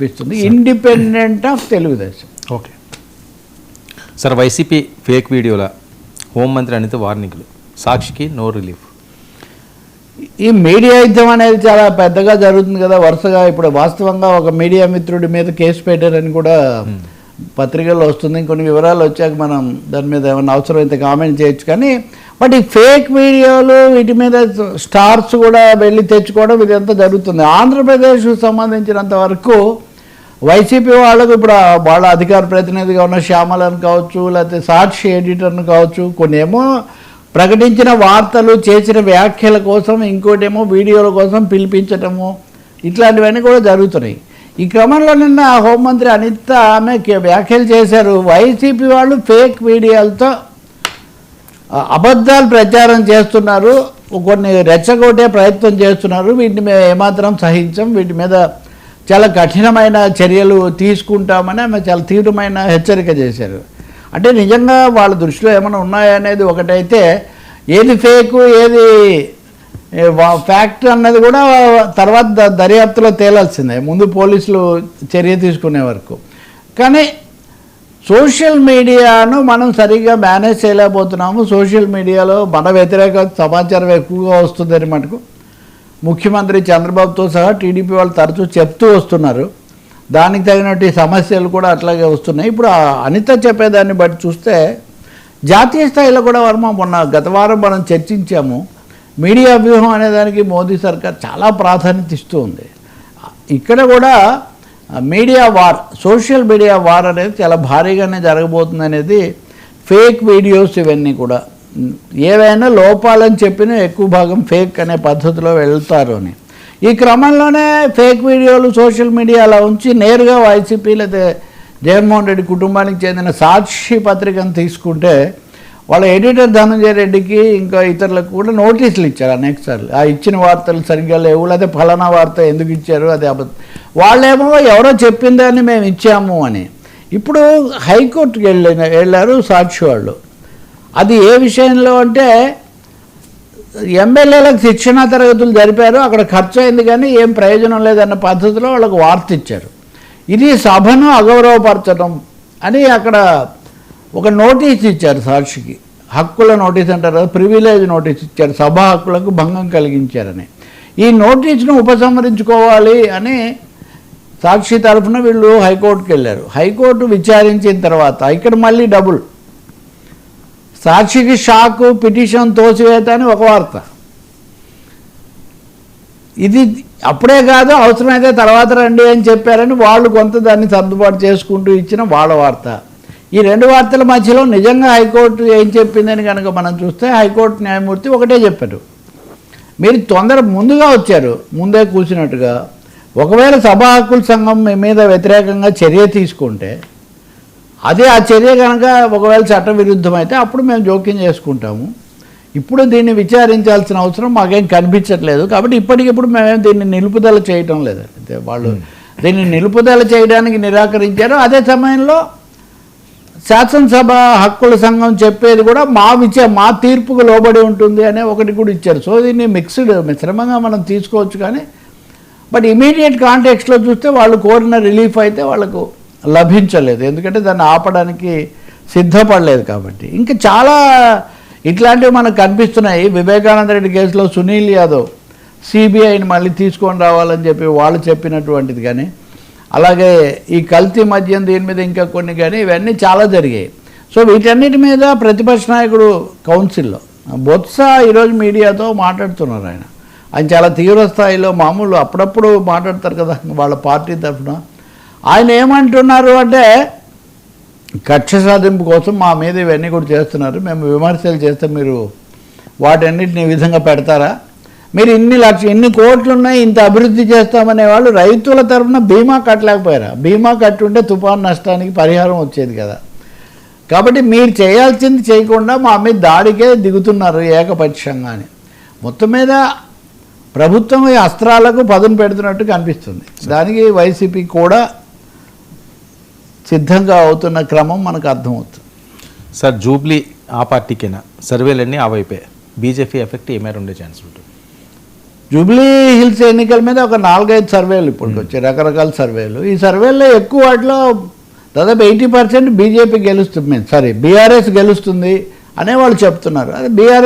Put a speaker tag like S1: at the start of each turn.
S1: అనిపిస్తుంది. Independent of Telugu Desam.
S2: Okay. Sir YCP fake వీడియోల హోంమంత్రి అనిత వార్నింగ్లు. సాక్షికి నో రిలీఫ్.
S1: ఈ మీడియా యుద్ధం అనేది చాలా పెద్దగా జరుగుతుంది కదా. వరుసగా ఇప్పుడు వాస్తవంగా ఒక మీడియా మిత్రుడి మీద కేసు పెట్టారని కూడా పత్రికల్లో వస్తుంది. ఇంకొన్ని వివరాలు వచ్చాక మనం దాని మీద ఏమైనా అవసరమైతే కామెంట్ చేయొచ్చు. కానీ బట్ ఈ ఫేక్ వీడియోలు వీటి మీద స్టార్స్ కూడా వెళ్ళి తెచ్చుకోవడం ఇదంతా జరుగుతుంది. ఆంధ్రప్రదేశ్కు సంబంధించినంత వరకు వైసీపీ వాళ్ళకు ఇప్పుడు వాళ్ళ అధికార ప్రతినిధిగా ఉన్న శ్యామలను కావచ్చు లేకపోతే సాక్షి ఎడిటర్ను కావచ్చు కొన్ని ఏమో ప్రకటించిన వార్తలు చేసిన వ్యాఖ్యల కోసం ఇంకోటేమో వీడియోల కోసం పిలిపించటము ఇట్లాంటివన్నీ కూడా జరుగుతున్నాయి. ఈ క్రమంలో నిన్న హోంమంత్రి అనిత ఆమె వ్యాఖ్యలు చేశారు. వైసీపీ వాళ్ళు ఫేక్ వీడియోలతో అబద్ధాలు ప్రచారం చేస్తున్నారు. కొన్ని రెచ్చగొట్టే ప్రయత్నం చేస్తున్నారు. వీటిని మేము ఏమాత్రం సహించం. వీటి మీద చాలా కఠినమైన చర్యలు తీసుకుంటామని ఆమె చాలా తీవ్రమైన హెచ్చరిక చేశారు. అంటే నిజంగా వాళ్ళ దృష్టిలో ఏమైనా ఉన్నాయనేది ఒకటైతే ఏది ఫేకు ఏది ఫ్యాక్ట్ అన్నది కూడా తర్వాత దర్యాప్తులో తేలాల్సిందే. ముందు పోలీసులు చర్య తీసుకునే వరకు. కానీ సోషల్ మీడియాను మనం సరిగ్గా మేనేజ్ చేయలేకపోతున్నాము. సోషల్ మీడియాలో మన వ్యతిరేక సమాచారం ఎక్కువగా వస్తుందని మటుకు ముఖ్యమంత్రి చంద్రబాబుతో సహా టీడీపీ వాళ్ళు తరచూ చెప్తూ వస్తున్నారు. దానికి తగినట్టు సమస్యలు కూడా అట్లాగే వస్తున్నాయి. ఇప్పుడు అనిత చెప్పేదాన్ని బట్టి చూస్తే జాతీయ స్థాయిలో కూడా వర్మ మొన్న గత వారం మనం చర్చించాము. మీడియా వ్యూహం అనే దానికి మోదీ సర్కార్ చాలా ప్రాధాన్యత ఇస్తూ ఉంది. ఇక్కడ కూడా media war social media war అనేది చాలా భారీగానే జరగబోతుంది అనేది ఫేక్ వీడియోస్ ఇవన్నీ కూడా. ఏవైనా లోపాలని చెప్పిన ఎక్కువ భాగం ఫేక్ అనే పద్ధతిలో వెళ్తారు అని. ఈ క్రమంలోనే ఫేక్ వీడియోలు సోషల్ మీడియాలో ఉంచి నేరుగా వైసీపీ లేదా జగన్మోహన్ రెడ్డి కుటుంబానికి చెందిన సాక్షి పత్రికను తీసుకుంటే వాళ్ళ ఎడిటర్ ధనంజయ రెడ్డికి ఇంకా ఇతరులకు కూడా నోటీసులు ఇచ్చారు అనేక సార్లు ఆ ఇచ్చిన వార్తలు సరిగ్గా లేవు లేకపోతే ఫలానా వార్త ఎందుకు ఇచ్చారు అది అబద్ధ. వాళ్ళేమో ఎవరో చెప్పిందని మేము ఇచ్చాము అని. ఇప్పుడు హైకోర్టుకి వెళ్ళిన వెళ్ళారు సాక్షి వాళ్ళు. అది ఏ విషయంలో అంటే ఎమ్మెల్యేలకు శిక్షణా తరగతులు జరిపారు అక్కడ ఖర్చు అయింది కానీ ఏం ప్రయోజనం లేదన్న పద్ధతిలో వాళ్ళకు వార్త ఇచ్చారు. ఇది సభను అగౌరవపరచడం అని అక్కడ ఒక నోటీస్ ఇచ్చారు సాక్షికి. హక్కుల నోటీస్ అంటారు కదా ప్రివిలేజ్ నోటీస్ ఇచ్చారు సభ హక్కులకు భంగం కలిగించారని. ఈ నోటీస్ను ఉపసంహరించుకోవాలి అని సాక్షి తరఫున వీళ్ళు హైకోర్టుకి వెళ్ళారు హైకోర్టు విచారించిన తర్వాత ఇక్కడ మళ్ళీ డబుల్. సాక్షికి షాకు పిటిషన్ తోసివేత అని ఒక వార్త. ఇది అప్పుడే కాదు అవసరమైతే తర్వాత రండి అని చెప్పారని వాళ్ళు కొంత దాన్ని సర్దుబాటు చేసుకుంటూ ఇచ్చిన వాళ్ళ వార్త. ఈ రెండు వార్తల మధ్యలో నిజంగా హైకోర్టు ఏం చెప్పిందని కనుక మనం చూస్తే హైకోర్టు న్యాయమూర్తి ఒకటే చెప్పారు మీరు తొందర ముందుగా వచ్చారు ముందే కూర్చున్నట్టుగా ఒకవేళ సభా హక్కుల సంఘం మీ మీద వ్యతిరేకంగా చర్య తీసుకుంటే అదే ఆ చర్య కనుక ఒకవేళ చట్ట విరుద్ధమైతే అప్పుడు మేము జోక్యం చేసుకుంటాము. ఇప్పుడు దీన్ని విచారించాల్సిన అవసరం మాకేం కనిపించట్లేదు. కాబట్టి ఇప్పటికిప్పుడు మేమేం దీన్ని నిలుపుదల చేయటం లేదు. అయితే వాళ్ళు దీన్ని నిలుపుదల చేయడానికి నిరాకరించారు. అదే సమయంలో శాసనసభ హక్కుల సంఘం చెప్పేది కూడా మా విచ మా తీర్పుకు లోబడి ఉంటుంది అనే ఒకటి కూడా ఇచ్చారు. సో దీన్ని మిక్స్డ్ మిశ్రమంగా మనం తీసుకోవచ్చు కానీ బట్ ఇమీడియట్ కాంటెక్స్లో చూస్తే వాళ్ళు కోరిన రిలీఫ్ అయితే వాళ్ళకు లభించలేదు. ఎందుకంటే దాన్ని ఆపడానికి సిద్ధపడలేదు కాబట్టి. ఇంకా చాలా ఇట్లాంటివి మనకు కనిపిస్తున్నాయి. వివేకానంద రెడ్డి కేసులో సునీల్ యాదవ్ సిబిఐని మళ్ళీ తీసుకొని రావాలని చెప్పి వాళ్ళు చెప్పినటువంటిది కానీ అలాగే ఈ కల్తీ మద్యం దీని మీద ఇంకా కొన్ని కానీ ఇవన్నీ చాలా జరిగాయి. సో వీటన్నిటి మీద ప్రతిపక్ష నాయకుడు కౌన్సిల్లో బొత్స ఈరోజు మీడియాతో మాట్లాడుతున్నారు ఆయన. ఆయన చాలా తీవ్ర స్థాయిలో మామూలు అప్పుడప్పుడు మాట్లాడతారు కదా వాళ్ళ పార్టీ తరఫున. ఆయన ఏమంటున్నారు అంటే కక్ష సాధింపు కోసం మా మీద ఇవన్నీ కూడా చేస్తున్నారు. మేము విమర్శలు చేస్తే మీరు వాటన్నిటిని ఈ విధంగా పెడతారా? మీరు ఇన్ని లక్ష ఇన్ని కోట్లు ఉన్నాయి ఇంత అభివృద్ధి చేస్తామనే వాళ్ళు రైతుల తరఫున బీమా కట్టలేకపోయారా? బీమా కట్టుంటే తుఫాన్ నష్టానికి పరిహారం వచ్చేది కదా. కాబట్టి మీరు చేయాల్సింది చేయకుండా మా మీద దాడికే దిగుతున్నారు ఏకపక్షంగా అని మొత్తం మీద ప్రభుత్వం ఈ అస్త్రాలకు పదును పెడుతున్నట్టు కనిపిస్తుంది. దానికి వైసీపీ కూడా సిద్ధంగా అవుతున్న క్రమం మనకు అర్థమవుతుంది.
S2: సార్ జూబ్లీ ఆ పార్టీకేనా? సర్వేలన్నీ ఆ వైపే. బీజేపీ ఎఫెక్ట్ ఏ మేర ఉండే ఛాన్స్ ఉంటుంది.
S1: జూబ్లీ హిల్స్ ఎన్నికల మీద ఒక నాలుగైదు సర్వేలు ఇప్పుడు వచ్చాయి రకరకాల సర్వేలు. ఈ సర్వేల్లో ఎక్కువ వాటిలో దాదాపు ఎయిటీ పర్సెంట్ బీజేపీ గెలుస్తుంది సారీ బీఆర్ఎస్ గెలుస్తుంది అనే వాళ్ళు చెప్తున్నారు. అది బీఆర్ఎస్